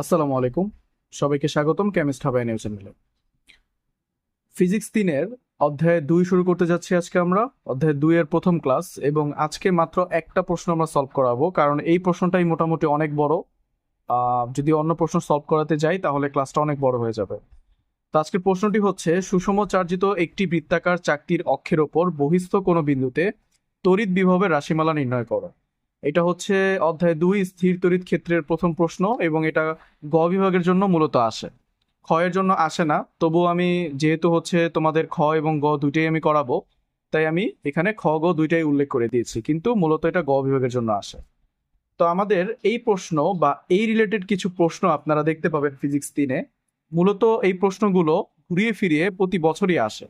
আসসালামু আলাইকুম। সবাইকে স্বাগতম কেমিস্ট হাবাই নিউজ চ্যানেলে ফিজিক্স তিনের অধ্যায় দুই শুরু করতে যাচ্ছি আজকে আমরা। অধ্যায় দুই এর প্রথম ক্লাস এবং আজকে মাত্র একটা প্রশ্ন আমরা সলভ করাবো, কারণ এই প্রশ্নটাই মোটামুটি অনেক বড়। যদি অন্য প্রশ্ন সলভ করাতে যাই, তাহলে ক্লাসটা অনেক বড় হয়ে যাবে। তো আজকের প্রশ্নটি হচ্ছে সুষম চার্জিত একটি বৃত্তাকার চাকতির অক্ষের ওপর বহিস্থ কোনো বিন্দুতে তড়িৎ বিভবের রাশিমালা নির্ণয় করো। এটা হচ্ছে অধ্যায় দুই, স্থির তড়িৎ ক্ষেত্রের প্রথম প্রশ্ন এবং এটা গ বিভাগের জন্য মূলত আসে। ক্ষয়ের জন্য আসে না তবু আমি যেহেতু হচ্ছে তোমাদের খ এবং গ দুইটাই আমি করাবো, তাই আমি এখানে খ, গ দুইটাই উল্লেখ করে দিয়েছি, কিন্তু মূলত এটা গ বিভাগের জন্য আসে। তো আমাদের এই প্রশ্ন বা এই রিলেটেড কিছু প্রশ্ন আপনারা দেখতে পাবেন ফিজিক্স তিনে। মূলত এই প্রশ্নগুলো ঘুরিয়ে ফিরিয়ে প্রতি বছরই আসে।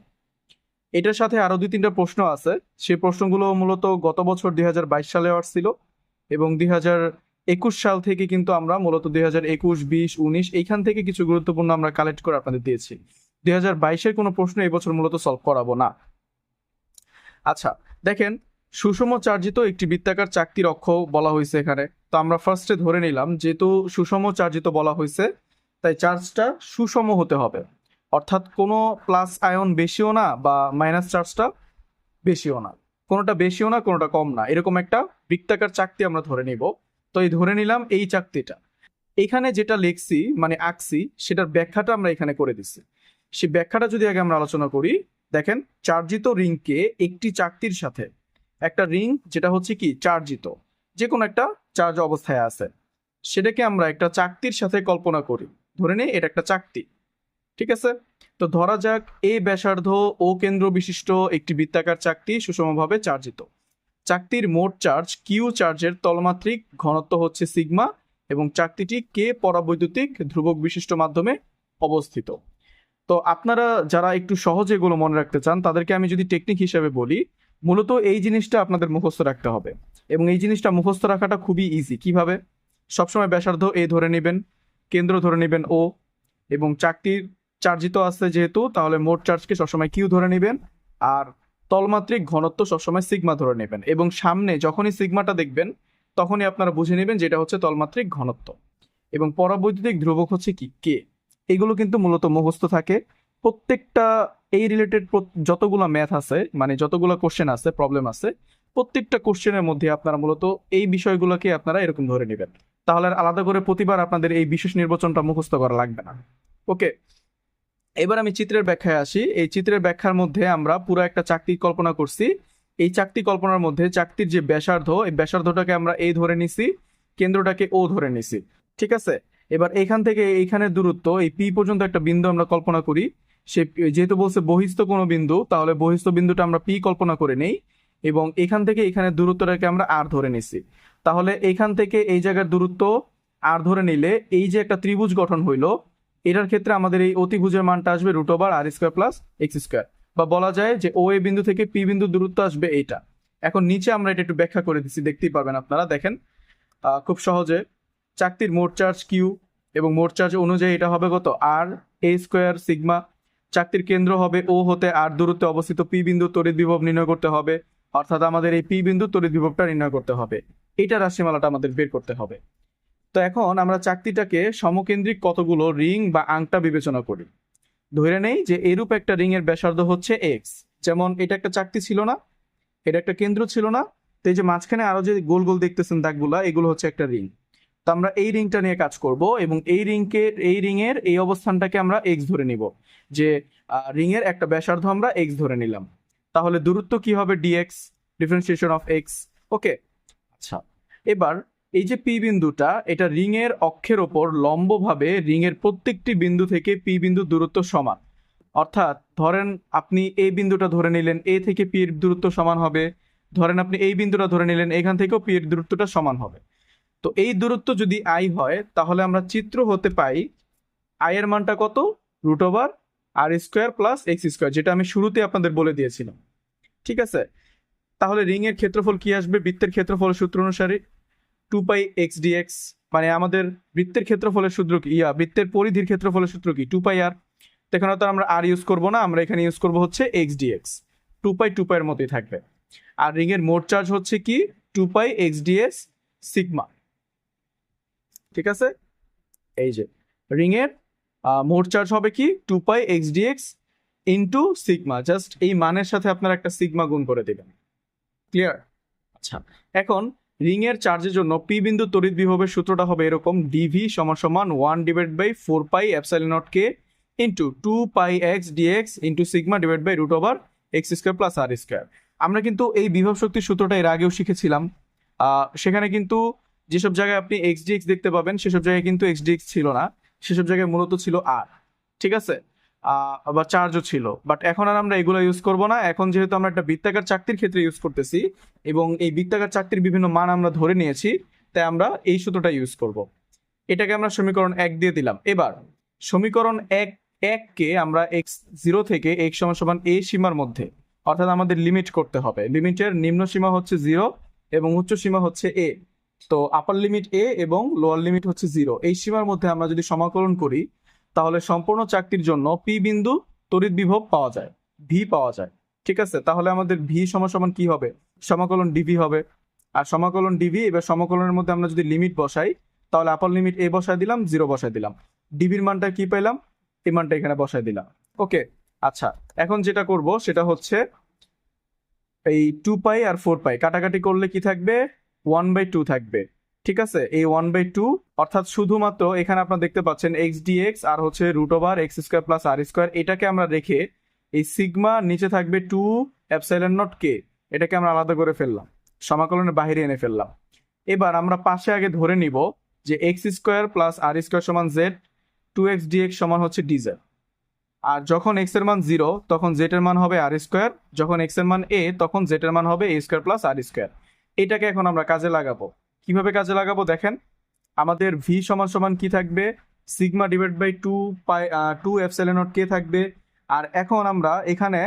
এটার সাথে আরও দুই তিনটা প্রশ্ন আছে। সেই প্রশ্নগুলো মূলত গত বছর দু হাজার বাইশ সালে আসছিল। এবং দুই একুশ সাল থেকে কিন্তু আমরা মূলত দুই হাজার একুশ, বিশ, উনিশ, এইখান থেকে কিছু গুরুত্বপূর্ণ আমরা কালেক্ট করে আপনাদের দিয়েছি। দুই হাজার বাইশের কোনো প্রশ্ন এবছর মূলত সলভ করাবো না। আচ্ছা দেখেন, সুষম চার্জিত একটি বৃত্তাকার চাকতির অক্ষ বলা হয়েছে এখানে। তো আমরা ফার্স্টে ধরে নিলাম, যেহেতু সুষম চার্জিত বলা হয়েছে, তাই চার্জটা সুষম হতে হবে। অর্থাৎ কোনো প্লাস আয়ন বেশিও না বা মাইনাস চার্জটা বেশিও না। কোনোটা বেশিও না, কোনোটা কম না। এরকম একটা বৃত্তাকার চাকতি আমরা ধরে নিব। তো এই ধরে নিলাম এই চাকতিটা। এখানে যেটা লিখছি মানে আঁকছি, সেটার ব্যাখ্যাটা আমরা এখানে করে দিচ্ছি। সেই ব্যাখ্যাটা যদি আগে আমরা আলোচনা করি, দেখেন, চার্জিত রিংকে একটি চাকতির সাথে একটা রিং, যেটা হচ্ছে কি, চার্জিত। যে কোনো একটা চার্জ অবস্থায় আছে। সেটাকে আমরা একটা চাকতির সাথে কল্পনা করি। ধরে নিই, এটা একটা চাকতি। ঠিক আছে? তো ধরা যাক, এ ব্যাসার্ধ ও কেন্দ্র বিশিষ্ট একটি বৃত্তাকার চাকতি সুষমভাবে চার্জিত। চাকতির মোট চার্জ কিউ চার্জের তলমাত্রিক ঘনত্ব হচ্ছে সিগমা এবং চাকতিটি কে পরাবৈদ্যুতিক ধ্রুবক বিশিষ্ট মাধ্যমে অবস্থিত। তো আপনারা যারা একটু সহজে এগুলো মনে রাখতে চান, তাদেরকে আমি যদি টেকনিক হিসেবে বলি, মূলত এই জিনিসটা আপনাদের মুখস্থ রাখতে হবে এবং এই জিনিসটা মুখস্থ রাখাটা খুবই ইজি কীভাবে? সবসময় ব্যাসার্ধ এ ধরে নেবেন, কেন্দ্র ধরে নেবেন ও এবং চাকতির চার্জিত আছে যেহেতু, তাহলে মোট চার্জকে সবসময় কিউ ধরে নেবেন আর তলমাত্রিক ঘনত্ব সবসময় সিগমা ধরে নেবেন এবং সামনে যখনই সিগমাটা দেখবেন, তখনই আপনারা বুঝে নেবেন যেটা হচ্ছে তলমাত্রিক ঘনত্ব। এবং পরাবৈদ্যুতিক ধ্রুবক হচ্ছে কি? কে এগুলো কিন্তু মূলত মুখস্থ থাকে। প্রত্যেকটা এই রিলেটেড যতগুলো ম্যাথ আছে মানে যতগুলো কোশ্চেন আছে প্রবলেম আছে, প্রত্যেকটা কোশ্চেনের মধ্যে আপনারা মূলত এই বিষয়গুলোকে আপনারা এরকম ধরে নেবেন। তাহলে আলাদা করে প্রতিবার আপনাদের এই বিশেষ নির্বাচনটা মুখস্থ করা লাগবে না। ওকে এবার আমি চিত্রের ব্যাখ্যায় আসি। এই চিত্রের ব্যাখ্যার মধ্যে আমরা পুরো একটা চাকতি কল্পনা করছি। এই চাকতি কল্পনার মধ্যে চাকতির যে ব্যাসার্ধ, এই ব্যাসার্ধটাকে আমরা এই ধরে নিছি, কেন্দ্রটাকে ও ধরে নিছি। ঠিক আছে? এবার এখান থেকে এইখানের দূরত্ব, এই পি পর্যন্ত একটা বিন্দু আমরা কল্পনা করি। সে যেহেতু বলছে বহিস্থ কোনো বিন্দু, তাহলে বহিস্থ বিন্দুটা আমরা পি কল্পনা করে নেই এবং এখান থেকে এখানে দূরত্বটাকে আমরা আর ধরে নিছি। তাহলে এখান থেকে এই জায়গার দূরত্ব আর ধরে নিলে এই যে একটা ত্রিভুজ গঠন হইল এটার ক্ষেত্রে আমাদের এই অতিভুজের মানটা আসবে root over R square plus X square বা বলা যায় যে ও এ বিন্দু থেকে পি বিন্দু দূরত্ব আসবে এইটা। এখন নিচে আমরা এটা একটু ব্যাখ্যা করে দিচ্ছি দেখতেই পারবেন আপনারা, দেখেন। খুব সহজে চাকতির মোট চার্জ কিউ এবং মোট চার্জ অনুযায়ী এটা হবে কত? আর এ স্কোয়ার সিগমা চাকতির কেন্দ্র হবে ও হতে আর দূরত্বে অবস্থিত পি বিন্দু তড়িৎ বিভব নির্ণয় করতে হবে। অর্থাৎ আমাদের এই পি বিন্দু তড়িৎ বিভবটা নির্ণয় করতে হবে। এটা রাশিমালাটা আমাদের বের করতে হবে। তো এখন আমরা চাকতিটাকে সমকেন্দ্রিক কতগুলো রিং বা আংটা বিবেচনা করি। ধরে নেই যে এরূপ একটা রিং এর ব্যাসার্ধ হচ্ছে এক্স যেমন এটা একটা চাকতি ছিল না, এটা একটা কেন্দ্র ছিল না, তো এই যে মাঝখানে আরও যে গোল গোল দেখতেছেন দাগগুলা, এগুলো হচ্ছে একটা রিং। তো আমরা এই রিংটা নিয়ে কাজ করব এবং এই রিংকে, এই রিং এর এই অবস্থানটাকে আমরা এক্স ধরে নিব। যে রিং এর একটা ব্যাসার্ধ আমরা এক্স ধরে নিলাম। তাহলে দূরত্ব কি হবে DX differentiation of X okay আচ্ছা। এবার এই যে পি বিন্দুটা, এটা রিং এর অক্ষের ওপর লম্বভাবে রিং এর প্রত্যেকটি বিন্দু থেকে পি বিন্দু দূরত্ব সমান। অর্থাৎ ধরেন আপনি এই বিন্দুটা ধরে নিলেন, এ থেকে পি এর দূরত্ব সমান হবে। ধরেন আপনি এই বিন্দুটা ধরে নিলেন, এখান থেকেও পি এর দূরত্বটা সমান হবে। তো এই দূরত্ব যদি আই হয়, তাহলে আমরা চিত্র হতে পাই আই এর মানটা কত? Root over R square plus X square যেটা আমি শুরুতে আপনাদের বলে দিয়েছিলাম। ঠিক আছে? তাহলে রিং এর ক্ষেত্রফল কি আসবে? বৃত্তের ক্ষেত্রফল সূত্র অনুসারে টু পাই এক্স ডিএক্স মানে আমাদের বৃত্তের ক্ষেত্রফলের সূত্র কি? ইয়া, বৃত্তের পরিধির ক্ষেত্রফলের সূত্র কি? টু পাই আর এখানে তো আমরা আর ইউজ করব না, আমরা এখানে ইউজ করব হচ্ছে X DX two pi two পাইয়ের মতোই থাকবে। আর রিং এর মোট চার্জ হচ্ছে কি? Two pi X DX sigma ঠিক আছে? এই যে রিং এর মোট চার্জ হবে কি? Two pi X DX into sigma just এই মানের সাথে আপনারা একটা সিগমা গুণ করে দেবেন। ক্লিয়ার আচ্ছা এখন রিং এর চার্জের জন্য পি বিন্দু তড়িৎ বিভবের সূত্রটা হবে এরকম ডিভি সমান সমান one divide by four pi epsilon naught K into two pi X DX into sigma divide by root over X square plus R square আমরা কিন্তু এই বিভব শক্তির সূত্রটা এর আগেও শিখেছিলাম। সেখানে কিন্তু যেসব জায়গায় আপনি এক্স ডিএক্স দেখতে পাবেন, সেসব জায়গায় কিন্তু এক্স ডিএক্স ছিল না, সেসব জায়গায় মূলত ছিল আর ঠিক আছে? আবার চার্জও ছিল। বাট এখন আর আমরা এগুলো ইউজ করব না। এখন যেহেতু আমরা একটা বৃত্তাকার চাকতির ক্ষেত্রে ইউজ করতেছি এবং এই বৃত্তাকার চাকতির বিভিন্ন মান আমরা ধরে নিয়েছি, তাই আমরা এই সূত্রটা ইউজ করব। এটাকে আমরা সমীকরণ এক দিয়ে দিলাম। এবার, সমীকরণ এক এককে আমরা এক্স জিরো থেকে এক্স সমান সমান এ সীমার মধ্যে, অর্থাৎ আমাদের লিমিট করতে হবে। লিমিটের নিম্ন সীমা হচ্ছে জিরো এবং উচ্চ সীমা হচ্ছে এ তো আপার লিমিট এ এবং লোয়ার লিমিট হচ্ছে জিরো এই সীমার মধ্যে আমরা যদি সমাকলন করি তাহলে সম্পূর্ণ চাকতির জন্য পি বিন্দু তড়িৎ বিভব পাওয়া যায়। ভি পাওয়া যায়। ঠিক আছে? তাহলে আমাদের ভি সমান কি হবে? সমাকলন ডিভি হবে। আর সমাকলন ডিভি এবার সমাকলনের মধ্যে আমরা যদি লিমিট বসাই, তাহলে আপার লিমিট এ বসায় দিলাম জিরো বসায় দিলাম। ডিভির মানটা কি পেলাম? এই মানটা এখানে বসায় দিলাম। ওকে আচ্ছা। এখন যেটা করব, সেটা হচ্ছে এই টু পাই আর ফোর পাই কাটাকাটি করলে কি থাকবে? ওয়ান বাই টু থাকবে। ঠিক আছে? এই ওয়ান বাই টু অর্থাৎ শুধুমাত্র এখানে আপনারা দেখতে পাচ্ছেন এক্স ডি এক্স আর হচ্ছে root over X square plus R square এটাকে আমরা রেখে এই সিগমা নিচে থাকবে টু অ্যাপসাইলেন নট কে এটাকে আমরা আলাদা করে ফেললাম। সমাকলনের বাইরে এনে ফেললাম। এবার আমরা পাশে আগে ধরে নিব যে X square plus R square সমান Z two X D X সমান হচ্ছে ডিজেড আর যখন এক্সের মান জিরো তখন জেড এর মান হবে আর স্কোয়ার যখন এক্সের মান এ তখন জেড এর মান হবে A square plus R square এটাকে এখন আমরা কাজে লাগাবো। কীভাবে কাজে লাগাবো দেখেন। আমাদের ভি সমান সমান কি থাকবে? Sigma divide by two pi two epsilon naught কে থাকবে? আর এখন আমরা এখানে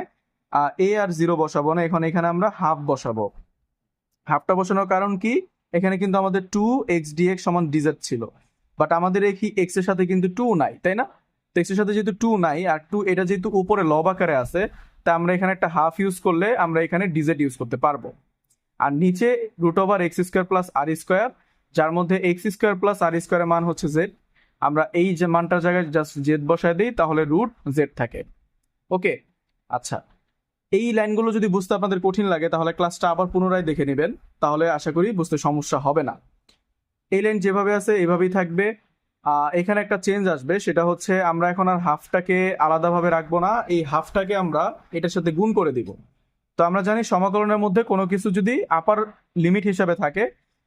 এ আর জিরো বসাবো না, এখন এখানে আমরা হাফ বসাবো। হাফটা বসানোর কারণ কি? এখানে কিন্তু আমাদের টু এক্স ডিএক্স সমান ডিজেড ছিল। বাট আমাদের এই এক্সের সাথে কিন্তু টু নাই, তাই না? তো এক্সের সাথে যেহেতু টু নাই, আর টু এটা যেহেতু উপরে লব আকারে আছে, তা আমরা এখানে একটা হাফ ইউজ করলে আমরা এখানে ডিজেট ইউজ করতে পারব। আর নিচে root over X square plus R square যার মধ্যে এক্স স্কোয়ার প্লাস আর স্কোয়ারের মান হচ্ছে জেড আমরা এই যে মানটার জায়গায় জাস্ট জেড বসায় দিই, তাহলে রুট জেড থাকে। ওকে? আচ্ছা। এই লাইনগুলো যদি বুঝতে আপনাদের কঠিন লাগে, তাহলে ক্লাসটা আবার পুনরায় দেখে নেবেন। তাহলে আশা করি বুঝতে সমস্যা হবে না। এই লাইন যেভাবে আছে, এভাবেই থাকবে। এখানে একটা চেঞ্জ আসবে, সেটা হচ্ছে আমরা এখন আর হাফটাকে আলাদাভাবে রাখব না। এই হাফটাকে আমরা এটার সাথে গুণ করে দিব। তো আমরা জানি সমাকলনের মধ্যে কোনো কিছু যদি আপার লিমিট হিসাবে থাকে,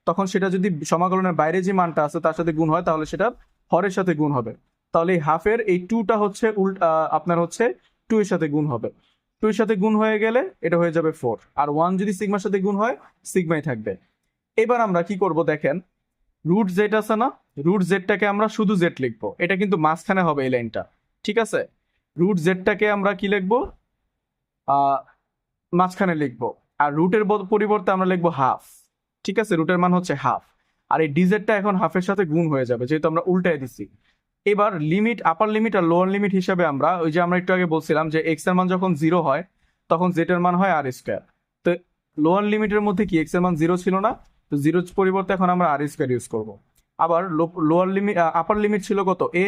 তখন সেটা যদি সমাকলনের বাইরে যে মানটা আছে তার সাথে গুণ হয়, তাহলে সেটা হরের সাথে গুণ হবে। তাহলে এই হাফের এই টুটা হচ্ছে উল্ট আপনার হচ্ছে টু এর সাথে গুণ হবে। টু এর সাথে গুণ হয়ে গেলে এটা হয়ে যাবে ফোর আর ওয়ান যদি সিগমার সাথে গুণ হয় সিগমাই থাকবে। এবার আমরা কি করব দেখেন? রুট জেড আছে না? রুট জেডটাকে আমরা শুধু জেড লিখব। এটা কিন্তু মাঝখানে হবে এই লাইনটা। ঠিক আছে? রুট জেডটাকে আমরা কি লিখব? মাঝখানে লিখব। আর রুটের পরিবর্তে আমরা লিখব হাফ ঠিক আছে? রুটের মান হচ্ছে হাফ আর এই ডিজেটটা এখন হাফের সাথে গুণ হয়ে যাবে, যেহেতু আমরা উল্টায় দিচ্ছি এবার লিমিট আপার লিমিট আর লোয়ার লিমিট হিসাবে আমরা, ওই যে আমরা একটু আগে বলছিলাম যে এক্সের মান যখন জিরো হয়, তখন জেড এর মান হয় আর স্কোয়ার তো লোয়ার লিমিটের মধ্যে কি এক্সের মান জিরো ছিল না? তো জিরোর পরিবর্তে এখন আমরা আর স্কোয়ার ইউজ করব। আবার লোয়ার লিমিট আপার লিমিট ছিল কত? এ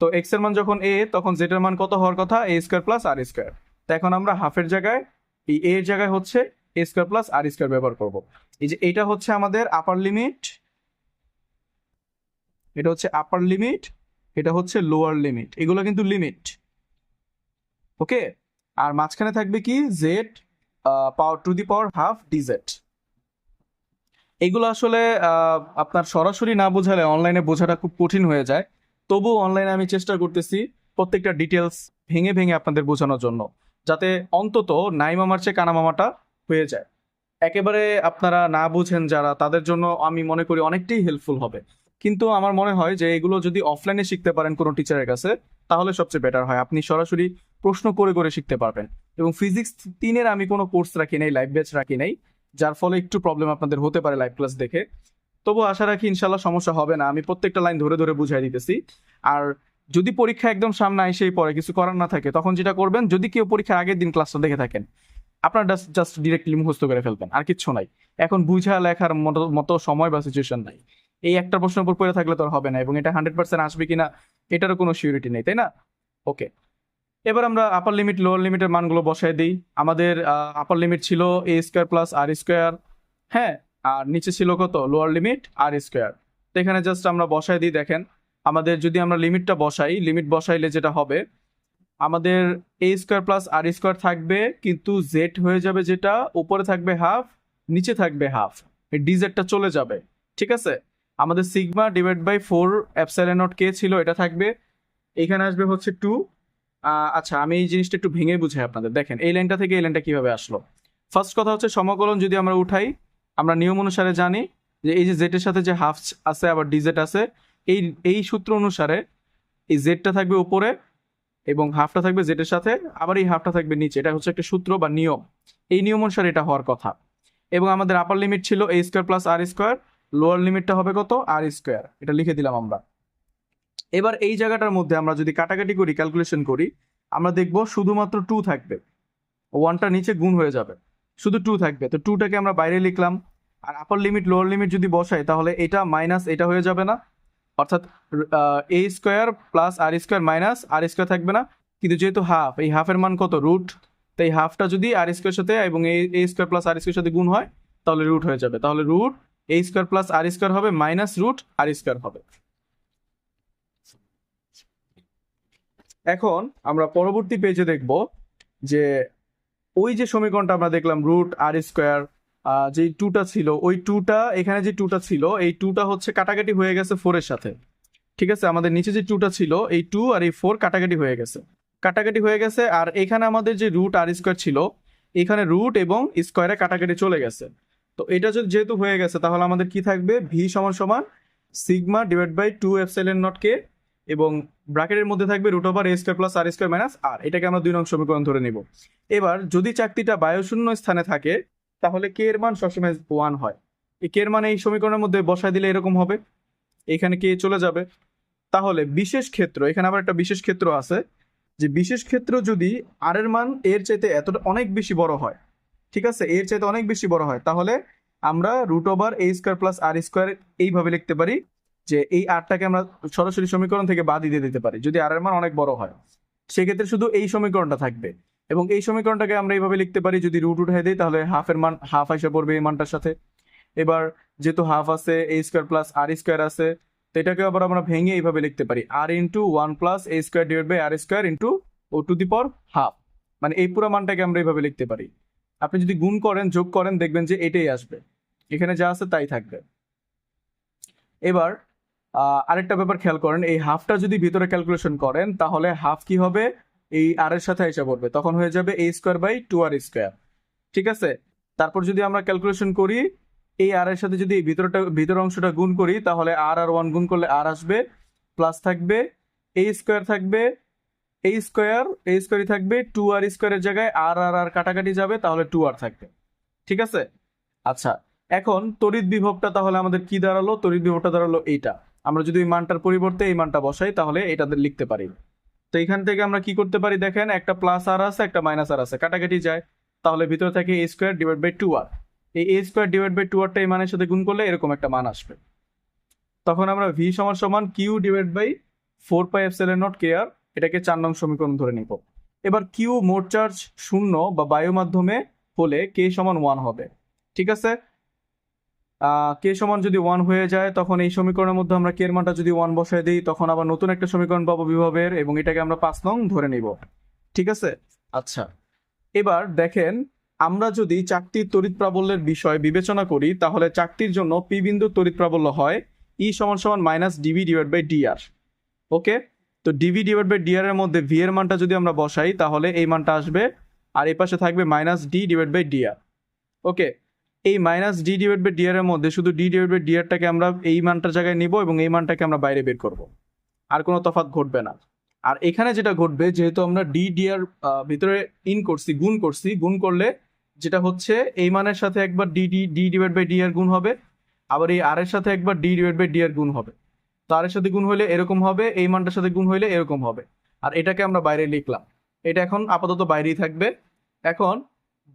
তো এক্সের মান যখন এ তখন জেড এর মান কত হওয়ার কথা? A square plus R square তো এখন আমরা হাফের জায়গায় এই এ এর জায়গায় হচ্ছে A square plus R square ব্যবহার করব। এই যে এটা হচ্ছে আমাদের আপার লিমিট এটা হচ্ছে আপার লিমিট এটা হচ্ছে লোয়ার লিমিট এগুলো কিন্তু লিমিট ওকে? আর মাঝখানে থাকবে কি? Z power to the power half DZ এগুলো আসলে আপনার সরাসরি না বোঝালে অনলাইনে বোঝাটা খুব কঠিন হয়ে যায়। তবুও অনলাইনে আমি চেষ্টা করতেছি প্রত্যেকটা ডিটেলস ভেঙে ভেঙে আপনাদের বোঝানোর জন্য। যাতে অন্তত নাই মামার চেয়ে কানা মামাটা হয়ে যায়। একেবারে আপনারা না বুঝেন যারা, তাদের জন্য আমি মনে করি অনেকটাই হেল্পফুল হবে। কিন্তু আমার মনে হয় যে, এগুলো যদি অফলাইনে শিখতে পারেন কোনো টিচারের কাছে, তাহলে সবচেয়ে বেটার হয়। আপনি সরাসরি প্রশ্ন করে করে শিখতে পারবেন। এবং ফিজিক্স তিনের আমি কোনো কোর্স রাখি নাই লাইভ ব্যাচ রাখি নাই, যার ফলে একটু প্রবলেম আপনাদের হতে পারে লাইভ ক্লাস দেখে। তবু আশা রাখি ইনশাল্লাহ সমস্যা হবে না। আমি প্রত্যেকটা লাইন ধরে ধরে বুঝাই দিতেছি। আর যদি পরীক্ষা একদম সামনে এসেই পরে কিছু করার না থাকে, তখন যেটা করবেন, যদি কেউ পরীক্ষার আগের দিন ক্লাসটা দেখে থাকেন, আপনার জাস্ট ডিরেক্টলি মুখস্থ করে ফেলবেন, আর কিচ্ছু নাই। এখন বুঝা লেখার মতো সময় বা সিচুয়েশন নাই। এই একটা প্রশ্নের উপর পড়ে থাকলে তো হবে না, এবং এটা হান্ড্রেড পার্সেন্ট আসবে কিনা, এটারও কোনো সিউরিটি নেই, তাই না? ওকে এবার আমরা আপার লিমিট লোয়ার লিমিটের মানগুলো বসায় দিই। আমাদের আপার লিমিট ছিল A square plus R square হ্যাঁ? আর নিচে ছিল কত? লোয়ার লিমিট আর স্কোয়ার তো এখানে জাস্ট আমরা বসায় দিই, দেখেন। আমাদের যদি আমরা লিমিটটা বসাই, লিমিট বসাইলে যেটা হবে, আমাদের A square plus R square থাকবে, কিন্তু জেড হয়ে যাবে যেটা, উপরে থাকবে হাফ নিচে থাকবে হাফ ডিজেডটা চলে যাবে, ঠিক আছে? আমাদের sigma divide by four epsilon naught কে ছিল, এটা থাকবে, এখানে আসবে হচ্ছে টু আচ্ছা আমি এই জিনিসটা একটু ভেঙে বুঝাই আপনাদের, দেখেন, এই লাইনটা থেকে এই লাইনটা কীভাবে আসলো? ফার্স্ট কথা হচ্ছে সমকলন যদি আমরা উঠাই, আমরা নিয়ম অনুসারে জানি যে এই যে জেটের সাথে যে হাফ আছে, আবার ডিজেট আছে এই এই সূত্র অনুসারে এই জেডটা থাকবে উপরে এবং হাফটা থাকবে জেটের সাথে, আবার এই হাফটা থাকবে নিচে। এটা হচ্ছে একটা সূত্র বা নিয়ম। এই নিয়ম অনুসারে এটা হওয়ার কথা। এবং আমাদের আপার লিমিট ছিল A square plus R square lower লিমিটটা হবে কত? আর স্কোয়ার এটা লিখে দিলাম আমরা। এবার এই জায়গাটার মধ্যে আমরা যদি কাটাকাটি করি ক্যালকুলেশন করি, আমরা দেখব শুধুমাত্র টু থাকবে। ওয়ানটা নিচে গুণ হয়ে যাবে। শুধু টু থাকবে। তো টুটাকে আমরা বাইরে লিখলাম। আর আপার লিমিট লোয়ার লিমিট যদি বসাই, তাহলে এটা মাইনাস এটা হয়ে যাবে না। অর্থাৎ A square plus R square minus R square থাকবে না। কিন্তু যেহেতু হাফ এই হাফের মান কত? রুট তো এই হাফটা যদি আর স্কোয়ার সাথে এবং A square plus R square সাথে গুণ হয়, তাহলে রুট হয়ে যাবে। তাহলে root A square plus R square হবে মাইনাস রুট আর স্কোয়ার হবে। এখন আমরা পরবর্তী পেজে দেখব যে ওই যে সমীকরণটা আমরা দেখলাম রুট আর স্কোয়ার যে টুটা ছিল, ওই টুটা এখানে যে টুটা ছিল, এই টুটা হচ্ছে কাটাকাটি হয়ে গেছে ফোরের সাথে। ঠিক আছে? আমাদের নিচে যে টুটা ছিল, এই টু আর এই ফোর কাটাকাটি হয়ে গেছে। কাটাকাটি হয়ে গেছে, আর এখানে আমাদের যে রুট আর স্কোয়ার ছিল, এখানে রুট এবং স্কোয়ারে কাটাকাটি চলে গেছে। তো এটা যদি যেহেতু হয়ে গেছে, তাহলে আমাদের কি থাকবে? ভি সমান সমান sigma divide by two epsilon naught কে এবং ব্র্যাকেটের মধ্যে থাকবে root over A square plus R square minus R এটাকে আমরা দুই নং সমীকরণ ধরে নিব। এবার যদি চাকতিটা বায়ুশূন্য স্থানে থাকে তাহলে কে এর মান সবসময় ওয়ান হয়। এই কে এর মান এই সমীকরণের মধ্যে বসায় দিলে এরকম হবে। এখানে কে চলে যাবে। তাহলে বিশেষ ক্ষেত্র, এখানে আবার একটা বিশেষ ক্ষেত্র আছে, যে বিশেষ ক্ষেত্র যদি আর এর মান এর চাইতে এতটা অনেক বেশি বড় হয়, ঠিক আছে? এর চাইতে অনেক বেশি বড় হয়, তাহলে আমরা root over A square plus R square এইভাবে লিখতে পারি, যে এই আরটাকে আমরা সরাসরি সমীকরণ থেকে বাদ দিয়ে দিতে পারি, যদি আর এর মান অনেক বড় হয়। সেক্ষেত্রে শুধু এই সমীকরণটা থাকবে। এবং এই সমীকরণটাকে আমরা এইভাবে লিখতে পারি, যদি রুট উঠে দিই, তাহলে হাফের মান হাফ এসে পড়বে এই মানটার সাথে। এবার যেহেতু হাফ আছে A square plus R square আছে, তো এটাকে আবার আমরা ভেঙে এইভাবে লিখতে পারি। R into one plus A square divide by R square into O to the power half মানে এই পুরো মানটাকে আমরা এইভাবে লিখতে পারি। আপনি যদি গুণ করেন, যোগ করেন, দেখবেন যে এটাই আসবে। এখানে যা আছে তাই থাকবে। এবার আরেকটা ব্যাপার খেয়াল করেন, এই হাফটা যদি ভিতরে ক্যালকুলেশন করেন, তাহলে হাফ কি হবে? এই আর এর সাথে এসে পড়বে। তখন হয়ে যাবে A square by two R square ঠিক আছে? তারপর যদি আমরা ক্যালকুলেশন করি, এই আর এর সাথে যদি ভিতরটা, ভিতর অংশটা গুণ করি, তাহলে আর আর ওয়ান গুণ করলে আর আসবে প্লাস থাকবে এ স্কোয়ার থাকবে এই স্কোয়ার এই স্কোয়ারই থাকবে টু আর স্কোয়ারের জায়গায় আর আর আর কাটাকাটি যাবে, তাহলে টু আর থাকবে। ঠিক আছে? আচ্ছা এখন তড়িৎ বিভবটা তাহলে আমাদের কি দাঁড়াল? তড়িৎ বিভবটা দাঁড়াল এইটা। আমরা যদি এই মানটার পরিবর্তে এই মানটা বসাই, তাহলে এটাদের লিখতে পারি। তো এখান থেকে আমরা কি করতে পারি দেখেন, একটা প্লাস আর আছে, একটা মাইনাস আর আছে, কাটাকাটি যায়। তাহলে ভিতরে থাকে A square divide by two R এই A square divide by two আরটা এই মানের সাথে গুণ করলে এরকম একটা মান আসবে। তখন আমরা ভি সমান সমান Q divide by four pi epsilon naught কে আর এটাকে চার নং সমীকরণ ধরে নিব। এবার কিউ মোট চার্জ শূন্য বা বায়ু মাধ্যমে হলে কে সমান ওয়ান হবে। ঠিক আছে? কে সমান যদি ওয়ান হয়ে যায় তখন এই সমীকরণের মধ্যে আমরা কে এর মানটা যদি ওয়ান বসায় দিই তখন আবার নতুন একটা সমীকরণ পাবো বিভবের এবং এটাকে আমরা পাঁচ নং ধরে নিব। ঠিক আছে? আচ্ছা। এবার দেখেন আমরা যদি চাকতির তড়িৎ প্রাবল্যের বিষয় বিবেচনা করি তাহলে চাকতির জন্য পি বিন্দু তড়িৎ প্রাবল্য হয় ই সমান সমান minus DV divide by DR okay তো ডিভি ডিভাইড বাই ডিআর এর মধ্যে ভি এর মানটা যদি আমরা বসাই তাহলে এই মানটা আসবে আর এই পাশে থাকবে minus D divide by DR okay এই minus D divide by DR এর মধ্যে শুধু ডি ডিভাইড বাই ডিআরটাকে আমরা এই মানটার জায়গায় নিব এবং এই মানটাকে আমরা বাইরে বের করব। আর কোনো তফাৎ ঘটবে না। আর এখানে যেটা ঘটবে, যেহেতু আমরা ডি ডিআর ভিতরে ইন করছি, গুণ করছি, গুণ করলে যেটা হচ্ছে এই মানের সাথে একবার D D D divide by DR গুণ হবে, আবার এই আর এর সাথে একবার ডি ডিভাইড বাই ডিআর গুণ হবে। তো আর এর সাথে গুণ হলে এরকম হবে, এই মানটার সাথে গুণ হইলে এরকম হবে। আর এটাকে আমরা বাইরে লিখলাম। এটা এখন আপাতত বাইরেই থাকবে। এখন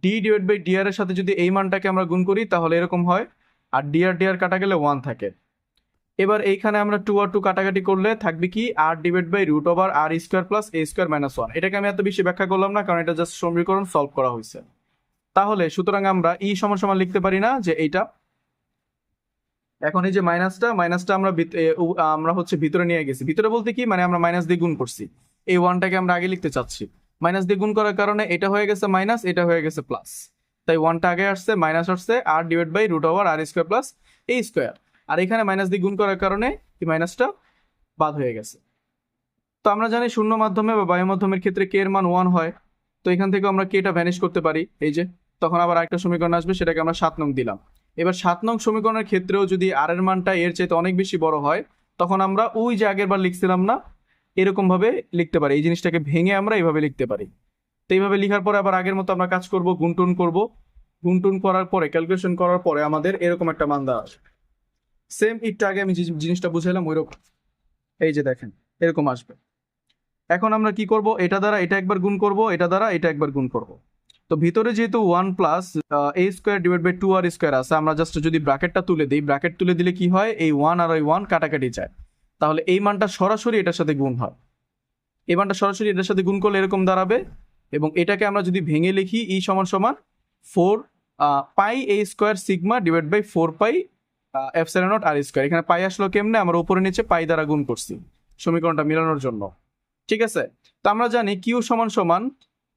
ডি ডিভাইড বাই ডিআর এর সাথে যদি এই মানটাকে আমরা গুণ করি, তাহলে এরকম হয়। আর ডিআর ডিআর কাটা গেলে ওয়ান থাকে। এবার এইখানে আমরা টু আর টু কাটাকাটি করলে থাকবে কি? R divide by root over R square plus A square minus one এটাকে আমি এত বেশি ব্যাখ্যা করলাম না, কারণ এটা জাস্ট সমীকরণ সলভ করা হয়েছে। তাহলে সুতরাং আমরা ই সমান সমান লিখতে পারি না যে এইটা। এখন এই যে মাইনাসটা মাইনাসটা আমরা আমরা হচ্ছে ভিতরে নিয়ে গেছি। ভিতরে বলতে কি? মানে আমরা মাইনাস দিয়ে গুণ করছি। এই ওয়ানটাকে আমরা আগে লিখতে চাচ্ছি। মাইনাস দিয়ে গুণ করার কারণে এটা হয়ে গেছে মাইনাস, এটা হয়ে গেছে প্লাস তাই ওয়ানটা আগে আসছে মাইনাস আসছে R divide by root over R square plus A square আর এখানে মাইনাস দিয়ে গুণ করার কারণে এই মাইনাসটা বাদ হয়ে গেছে। তো আমরা জানি শূন্য মাধ্যমে বা বায়ু মাধ্যমের ক্ষেত্রে কে এর মান ওয়ান হয়। তো এখান থেকে আমরা কেটা ভ্যানিশ করতে পারি। এই যে, তখন আবার একটা সমীকরণ আসবে, সেটাকে আমরা সাত নং দিলাম। এবার সাত নং সমীকরণের ক্ষেত্রেও যদি আর এর মানটা এর চাইতে অনেক বেশি বড় হয়, তখন আমরা ওই যে আগের বার লিখছিলাম না এরকম ভাবে লিখতে পারি। এই জিনিসটাকে ভেঙে আমরা এইভাবে লিখতে পারি। তো এইভাবে লিখার পরে আবার আগের মতো আমরা কাজ করব, গুনটুন করব। গুনটুন করার পরে ক্যালকুলেশন করার পরে আমাদের এরকম একটা মান দেওয়া আসবে। সেম ইটটা আগে আমি জিনিসটা বুঝাইলাম, ওইরকম। এই যে দেখেন, এরকম আসবে। এখন আমরা কি করব? এটা দ্বারা এটা একবার গুণ করব, এটা দ্বারা এটা একবার গুণ করব। তো ভিতরে যেহেতু one plus A square divide by two R square আছে, আমরা জাস্ট যদি ব্র্যাকেটটা তুলে দিই ব্র্যাকেট তুলে দিলে কি হয়? এই ওয়ান আর ওই ওয়ান কাটাকাটি যায়। তাহলে এই মানটা সরাসরি এটার সাথে গুণ হয়। এই মানটা সরাসরি এটার সাথে গুণ করলে এরকম দাঁড়াবে এবং এটাকে আমরা যদি ভেঙে লিখি ই সমান সমান four pi A square sigma divide by four pi epsilon naught R square. এখানে পাই আসলো কেমনে? আমরা উপরে নিচে পাই দ্বারা গুণ করছি সমীকরণটা মেলানোর জন্য। ঠিক আছে? তো আমরা জানি কিউ সমান সমান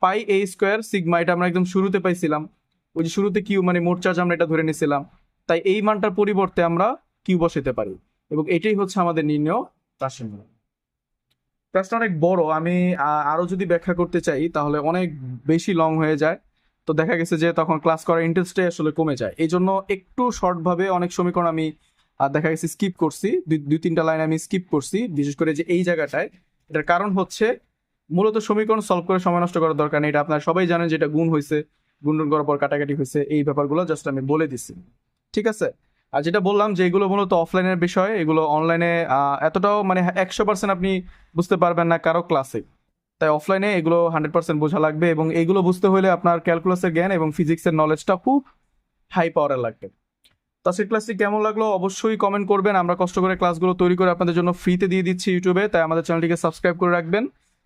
পাই এ স্কোয়ার সিগমা, এটা আমরা একদম শুরুতে পাইছিলাম। ওই যে শুরুতে কিউ মানে মোট চার্জ আমরা এটা ধরে নিয়েছিলাম তাই এই মানটার পরিবর্তে আমরা কিউ বসাতে পারি। এবং এটাই হচ্ছে আমাদের নির্ণয় রাশিমূল ক্লাসটা অনেক বড়, আমি আরও যদি ব্যাখ্যা করতে চাই, তাহলে অনেক বেশি লং হয়ে যায়। তো দেখা গেছে যে তখন ক্লাস করার ইন্টারেস্টে আসলে কমে যায়। এই জন্য একটু শর্টভাবে অনেক সমীকরণ আমি দেখা গেছে স্কিপ করছি। দুই- তিনটা লাইন আমি স্কিপ করছি, বিশেষ করে যে এই জায়গাটায়। এটার কারণ হচ্ছে, মূলত সমীকরণ সলভ করে সময় নষ্ট করার দরকার নেই। এটা আপনারা সবাই জানেন যে এটা গুণ হয়েছে গুণ গুণ করার পর কাটাকাটি হয়েছে এই ব্যাপারগুলো জাস্ট আমি বলে দিচ্ছি ঠিক আছে? আর যেটা বললাম যে এগুলো মূলত অফলাইনের বিষয়, এগুলো অনলাইনে এতটাও মানে একশো পার্সেন্ট আপনি বুঝতে পারবেন না কারও ক্লাসে তাই অফলাইনে এগুলো হান্ড্রেড পার্সেন্ট বোঝা লাগবে এবং এগুলো বুঝতে হলে আপনার ক্যালকুলাসের জ্ঞান এবং ফিজিক্সের নলেজটা খুব হাই পাওয়ারের লাগবে। তো আজকের ক্লাসটি কেমন লাগল অবশ্যই কমেন্ট করবেন। আমরা কষ্ট করে ক্লাসগুলো তৈরি করে আপনাদের জন্য ফ্রিতে দিয়ে দিচ্ছি ইউটিউবে, তাই আমাদের চ্যানেলটিকে সাবস্ক্রাইব করে রাখবেন।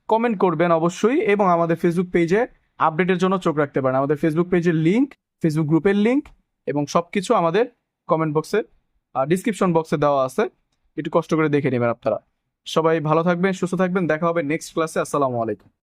কমেন্ট করবেন অবশ্যই এবং আমাদের ফেসবুক পেজে আপডেটের জন্য চোখ রাখতে পারেন। আমাদের ফেসবুক পেজের লিঙ্ক ফেসবুক গ্রুপের লিঙ্ক এবং সব কিছু আমাদের কমেন্ট বক্সে ডিসক্রিপশন বক্সে দেওয়া আছে। একটু কষ্ট করে দেখে নেবেন আপনারা। সবাই ভালো থাকবেন, সুস্থ থাকবেন, দেখা হবে নেক্সট ক্লাসে আসসালামু আলাইকুম।